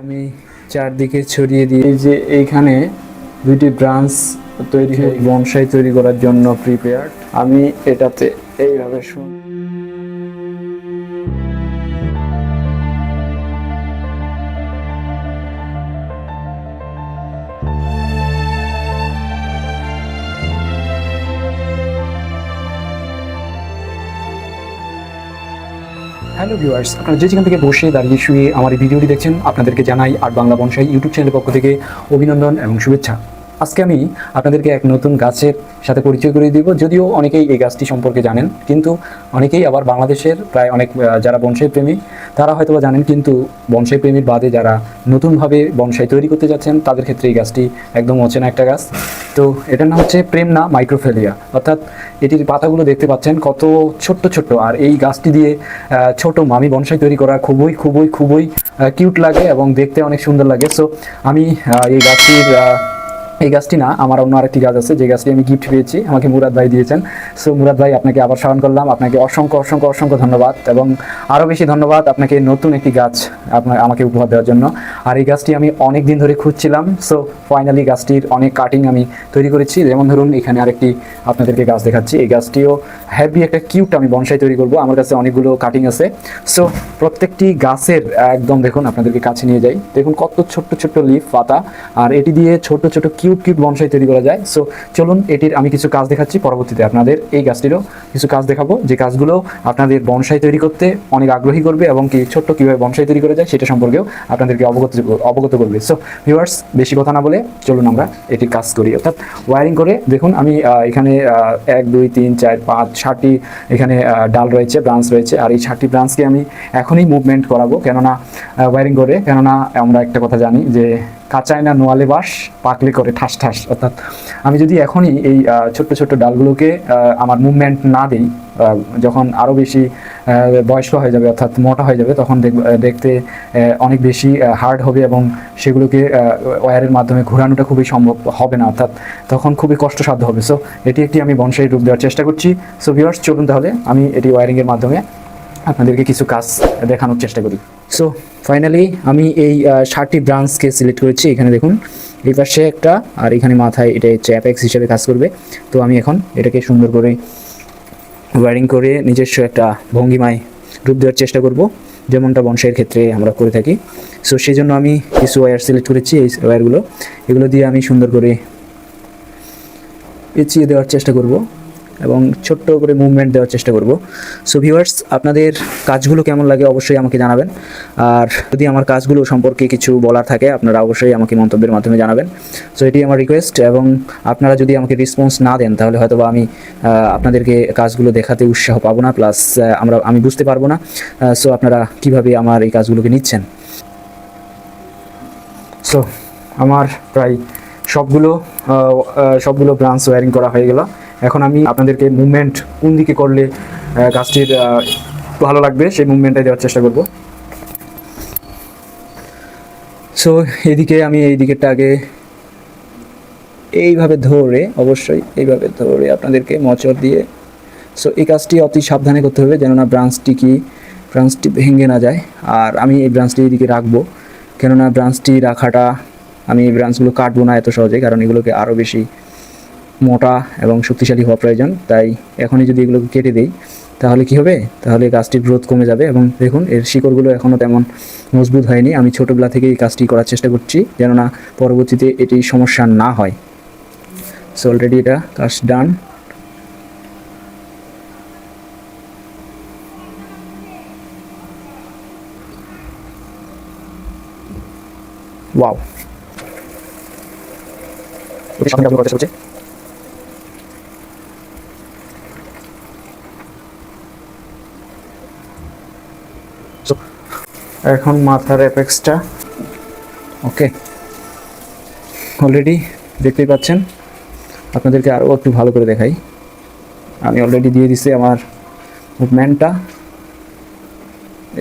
আমি চারদিকে ছড়িয়ে দিই এই যে এইখানে দুইটি ব্রাঞ্চ তৈরি হয় বনসাই তৈরি করার জন্য প্রিপেয়ার আমি এটাতে এইভাবে শুন হ্যালো ভিউয়ার্স, আপনারা যে যেখান থেকে বসে দাঁড়িয়ে শুয়ে আমার এই ভিডিওটি দেখছেন, আপনাদেরকে জানাই আর বাংলা বনসাই ইউটিউব চ্যানেলের পক্ষ থেকে অভিনন্দন এবং শুভেচ্ছা। আজকে আমি আপনাদেরকে এক নতুন গাছের সাথে পরিচয় করিয়ে দিব। যদিও অনেকেই এই গাছটি সম্পর্কে জানেন, কিন্তু অনেকেই আবার বাংলাদেশের প্রায় অনেক যারা বনসাই প্রেমী, তারা হয়তো জানেন, কিন্তু বনসাই প্রেমীর বাদে যারা নতুনভাবে বনসাই তৈরি করতে যাচ্ছেন, তাদের ক্ষেত্রে এই গাছটি একদম অচেনা একটা গাছ। তো এটার নাম হচ্ছে প্রেমনা মাইক্রোফেলিয়া। অর্থাৎ এটির পাতাগুলো দেখতে পাচ্ছেন, কত ছোট্ট ছোট্ট। আর এই গাছটি দিয়ে ছোট মামি বনসাই তৈরি করা খুবই খুবই খুবই কিউট লাগে এবং দেখতে অনেক সুন্দর লাগে। সো আমি এই গাছটির এই গাছটি না, আমার অন্য আরেকটি গাছ আছে, যে গাছটি আমি গিফট পেয়েছি, আমাকে মুরাদ ভাই দিয়েছেন। সো মুরাদ ভাই, আপনাকে আবার স্মরণ করলাম, আপনাকে অসংখ্য অসংখ্য অসংখ্য ধন্যবাদ এবং আরও বেশি ধন্যবাদ আপনাকে নতুন একটি গাছ আপনার, আমাকে উপহার দেওয়ার জন্য। আর এই গাছটি আমি অনেক দিন ধরে খুঁজছিলাম সো ফাইনালি গাছটির অনেক কাটিং আমি তৈরি করেছি। যেমন ধরুন, এখানে আরেকটি আপনাদেরকে গাছ দেখাচ্ছি। এই গাছটিও হ্যাভি একটা কিউট আমি বনসাই তৈরি করব, আমার কাছে অনেকগুলো কাটিং আছে। সো প্রত্যেকটি গাছের, একদম দেখুন, আপনাদেরকে কাছে নিয়ে যাই। দেখুন, কত ছোট্ট ছোট্ট লিফ পাতা, আর এটি দিয়ে ছোট ছোট কিউট কিউট বনসাই তৈরি করা যায়। সো চলুন এটির আমি কিছু কাজ দেখাচ্ছি পরবর্তীতে আপনাদের এই গাছটিরও কিছু কাজ দেখাবো। যে কাজগুলো আপনাদের বনসাই তৈরি করতে অনেক আগ্রহী করবে এবং কি ছোট্ট কীভাবে বনসাই তৈরি করা যায় সেটা সম্পর্কেও আপনাদেরকে অবগত অবগত করবে। সো ভিউয়ার্স বেশি কথা না বলে চলুন আমরা এটি কাজ করি। অর্থাৎ ওয়ারিং করে দেখুন আমি এখানে এক, দুই, তিন, চার, পাঁচ, ষাটটি এখানে ডাল রয়েছে ব্রাঞ্চ রয়েছে। আর এই ষাটটি ব্রাঞ্চকে আমি এখনই মুভমেন্ট করাবো। কেননা ওয়ারিং করে, কেননা আমরা একটা কথা জানি যে কাঁচায় না নোয়ালে বাস, পাকলে করে ঠাস ঠাস, অর্থাৎ আমি যদি এখনই এই ছোট্ট ছোট্ট ডালগুলোকে আমার মুভমেন্ট না দিই যখন আরও বেশি বয়স্ক হয়ে যাবে, অর্থাৎ মোটা হয়ে যাবে, তখন দেখতে অনেক বেশি হার্ড হবে এবং সেগুলোকে ওয়ারের মাধ্যমে ঘোরানোটা খুবই সম্ভব হবে না, অর্থাৎ তখন খুবই কষ্টসাধ্য হবে। সো এটি একটি আমি বনসাই রূপ দেওয়ার চেষ্টা করছি। সো ভিউয়ার্স চলুন তাহলে, আমি এটি ওয়ারিংয়ের মাধ্যমে আপনাদেরকে কিছু কাজ দেখানোর চেষ্টা করি। সো ফাইনালি আমি এই ষাটটি ব্রাঞ্চকে সিলেক্ট করেছি, এখানে দেখুন। এই পাশে একটা, আর এখানে মাথায় এটা হচ্ছে অ্যাপেক্স হিসেবে কাজ করবে। তো আমি এখন এটাকে সুন্দর করে ওয়ারিং করে নিজস্ব একটা ভঙ্গিমায় রূপ দেওয়ার চেষ্টা করব, যেমনটা বনসাইয়ের ক্ষেত্রে আমরা করে থাকি। সো সেই জন্য আমি কিছু ওয়্যার সিলেক্ট করেছি এই ওয়্যারগুলো এগুলো দিয়ে আমি সুন্দর করে পেঁচিয়ে দেওয়ার চেষ্টা করব। এবং ছোট্ট করে মুভমেন্ট দেওয়ার চেষ্টা করব। সো ভিউয়ার্স আপনাদের কাজগুলো কেমন লাগে অবশ্যই আমাকে জানাবেন। আর যদি আমার কাজগুলো সম্পর্কে কিছু বলার থাকে, আপনারা অবশ্যই আমাকে মন্তব্যের মাধ্যমে জানাবেন। সো এটি আমার রিকোয়েস্ট এবং আপনারা যদি আমাকে রেসপন্স না দেন, তাহলে হয়তো আমি আপনাদেরকে কাজগুলো দেখাতে উৎসাহ পাবো না। প্লাস আমরা, আমি বুঝতে পারব না সো আপনারা কীভাবে আমার এই কাজগুলোকে নিচ্ছেন। সো আমার প্রায় সবগুলো সবগুলো ব্রাঞ্চ ওয়্যারিং করা হয়ে গেল। এখন আমি আপনাদেরকে মুভমেন্ট কোন দিকে করলে কাজটির ভালো লাগবে, সেই মুভমেন্টটাই দেওয়ার চেষ্টা করব। সো এদিকে আমি এই দিকেরটা আগে এইভাবে ধরে, অবশ্যই এইভাবে ধরে আপনাদেরকে মচর দিয়ে সো এই কাজটি অতি সাবধানে করতে হবে যেন না ব্রাঞ্চটি কি ব্রাঞ্চটি ভেঙে না যায়। আর আমি এই ব্রাঞ্চটি এইদিকে রাখব, কেননা ব্রাঞ্চটি রাখাটা আমি এই ব্রাঞ্চগুলো কাটবো না এত সহজে, কারণ এগুলোকে আরও বেশি মোটা এবং শক্তিশালী হওয়া প্রয়োজন। তাই এখনই যদি এগুলোকে কেটে দিই, তাহলে কি হবে? তাহলে গাছটির গ্রোথ কমে যাবে এবং দেখুন, এর শিকড়গুলো এখনও তেমন মজবুত হয়নি। আমি ছোটোবেলা থেকে এই কাজটি করার চেষ্টা করছি যেন না পরবর্তীতে এটি সমস্যা না হয়। সো অলরেডি এটা কাজ ডান ওয়াও সামনে এখন মাথার অ্যাপেক্সটা ওকে অলরেডি দেখতেই পাচ্ছেন? আপনাদেরকে আরও একটু ভালো করে দেখাই। আমি অলরেডি দিয়ে দিছি আমার মুভমেন্টটা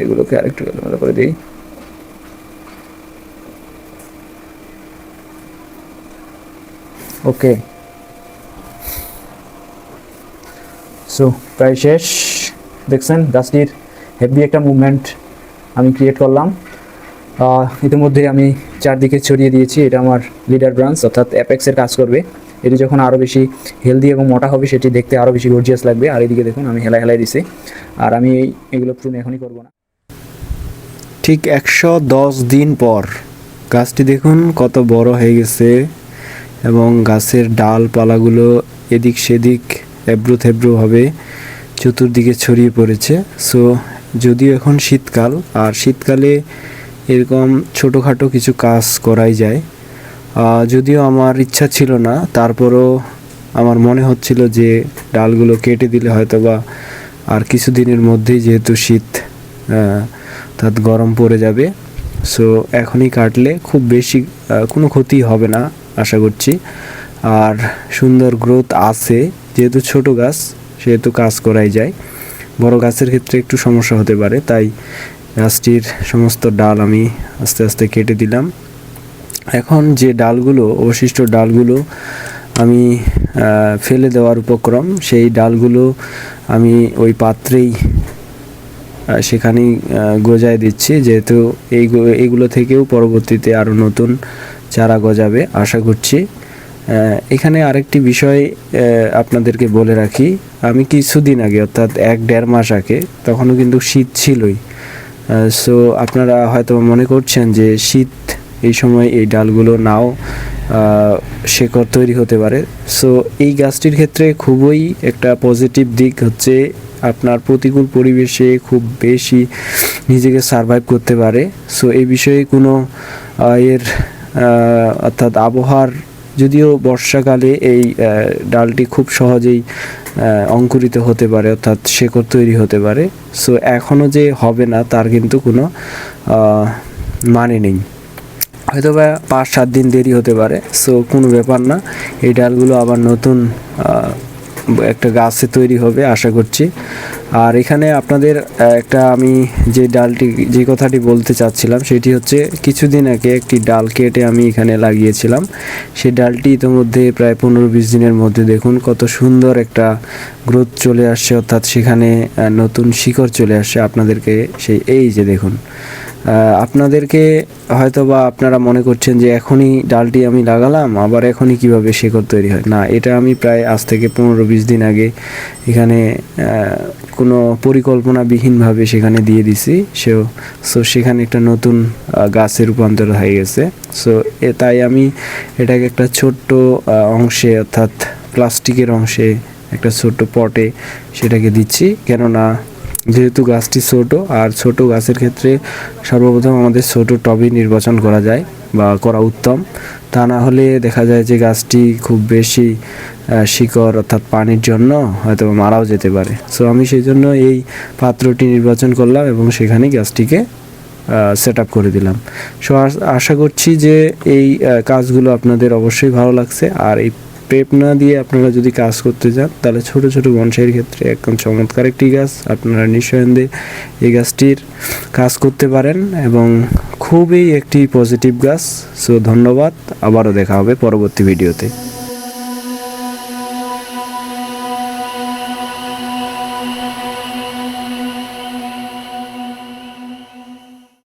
এগুলোকে আরেকটু ভালো করে দিই। ওকে সো প্রায় শেষ। দেখছেন গাছটির হেভি একটা মুভমেন্ট আমি ক্রিয়েট করলাম। ইতিমধ্যে আমি চারদিকে ছড়িয়ে দিয়েছি। এটা আমার লিডার ব্রাঞ্চ অর্থাৎ অ্যাপেক্সের কাজ করবে। এটি যখন আরও বেশি হেলদি এবং মোটা হবে, সেটি দেখতে আরও বেশি গর্জিয়াস লাগবে। আর এদিকে দেখুন, আমি হেলা হেলাই দিছি। আর আমি এই এগুলো প্রুন এখনই করব না। ঠিক একশো দশ দিন পর গাছটি দেখুন কত বড় হয়ে গেছে এবং গাছের ডালপালাগুলো এদিক সেদিক এবড়ো থেবড়োভাবে চতুর্দিকে ছড়িয়ে পড়েছে। সো যদিও এখন শীতকাল, আর শীতকালে এরকম ছোটোখাটো কিছু কাজ করাই যায়। যদিও আমার ইচ্ছা ছিল না, তারপরও আমার মনে হচ্ছিল যে ডালগুলো কেটে দিলে হয়তো বা আর কিছুদিনের মধ্যেই যেহেতু শীত অর্থাৎ গরম পড়ে যাবে। সো, এখনই কাটলে খুব বেশি কোনো ক্ষতি হবে না, আশা করছি। আর সুন্দর গ্রোথ আছে, যেহেতু ছোট গাছ, সেহেতু কাজ করাই যায়। বড় গাছের ক্ষেত্রে একটু সমস্যা হতে পারে। তাই গাছটির সমস্ত ডাল আমি আস্তে আস্তে কেটে দিলাম। এখন যে ডালগুলো, অবশিষ্ট ডালগুলো আমি ফেলে দেওয়ার উপক্রম, সেই ডালগুলো আমি ওই পাত্রেই সেখানেই গজায় দিচ্ছি। যেহেতু এই এইগুলো থেকেও পরবর্তীতে আরও নতুন চারা গজাবে, আশা করছি। এখানে আরেকটি বিষয় আপনাদেরকে বলে রাখি। আমি কিছুদিন আগে, অর্থাৎ এক দেড় মাস আগে, তখনও কিন্তু শীত ছিলই। সো আপনারা হয়তো মনে করছেন যে শীত এই সময় এই ডালগুলো নাও শেকড় তৈরি হতে পারে। সো এই গাছটির ক্ষেত্রে খুবই একটা পজিটিভ দিক হচ্ছে, আপনার প্রতিকূল পরিবেশে খুব বেশি নিজেকে সারভাইভ করতে পারে। সো এই বিষয়ে কোনো এর অর্থাৎ আবহাওয়ার যদিও বর্ষাকালে এই ডালটি খুব সহজেই অঙ্কুরিত হতে পারে, অর্থাৎ শেকড় তৈরি হতে পারে। সো এখনও যে হবে না, তার কিন্তু কোনো মানে নেই। হয়তো বা পাঁচ সাত দিন দেরি হতে পারে। সো কোনো ব্যাপার না। এই ডালগুলো আবার নতুন একটা গাছে তৈরি হবে, আশা করছি। আর এখানে আপনাদের একটা আমি যে ডালটি, যে কথাটি বলতে চাচ্ছিলাম, সেটি হচ্ছে কিছুদিন আগে একটি ডাল কেটে আমি এখানে লাগিয়েছিলাম। সেই ডালটি ইতিমধ্যে প্রায় পনেরো বিশ দিনের মধ্যে দেখুন কত সুন্দর একটা গ্রোথ চলে আসছে, অর্থাৎ সেখানে নতুন শিকড় চলে আসছে আপনাদেরকে, সেই, এই যে দেখুন। আপনাদেরকে হয়তো বা আপনারা মনে করছেন যে এখনই ডালটি আমি লাগালাম, আবার এখনই কীভাবে শেকড় তৈরি হয়। না, এটা আমি প্রায় আজ থেকে পনেরো বিশ দিন আগে এখানে কোনো পরিকল্পনাবিহীনভাবে সেখানে দিয়ে দিছি। সেও সো সেখানে একটা নতুন গাছে রূপান্তর হয়ে গেছে। সো তাই আমি এটাকে একটা ছোট্ট অংশে অর্থাৎ প্লাস্টিকের অংশে একটা ছোট্ট পটে সেটাকে দিচ্ছি। কেননা যেহেতু গাছটি ছোট, আর ছোট গাছের ক্ষেত্রে সর্বপ্রথম আমাদের ছোট টবই নির্বাচন করা যায় বা করা উত্তম। তা না হলে দেখা যায় যে গাছটি খুব বেশি শিকড় অর্থাৎ পানির জন্য হয়তো মারাও যেতে পারে। সো আমি সেই জন্য এই পাত্রটি নির্বাচন করলাম এবং সেখানে গাছটিকে সেট আপ করে দিলাম। সো আশা করছি যে এই কাজগুলো আপনাদের অবশ্যই ভালো লাগছে। আর এই পেপ না দিয়ে আপনারা যদি কাজ করতে যান, তাহলে ছোট ছোট বনসাইয়ের ক্ষেত্রে একদম চমৎকার একটি গাছ। আপনারা নিঃসন্দেহে এই গাছটির কাজ করতে পারেন এবং খুবই একটি পজিটিভ গাছ। সো ধন্যবাদ। আবারও দেখা হবে পরবর্তী ভিডিওতে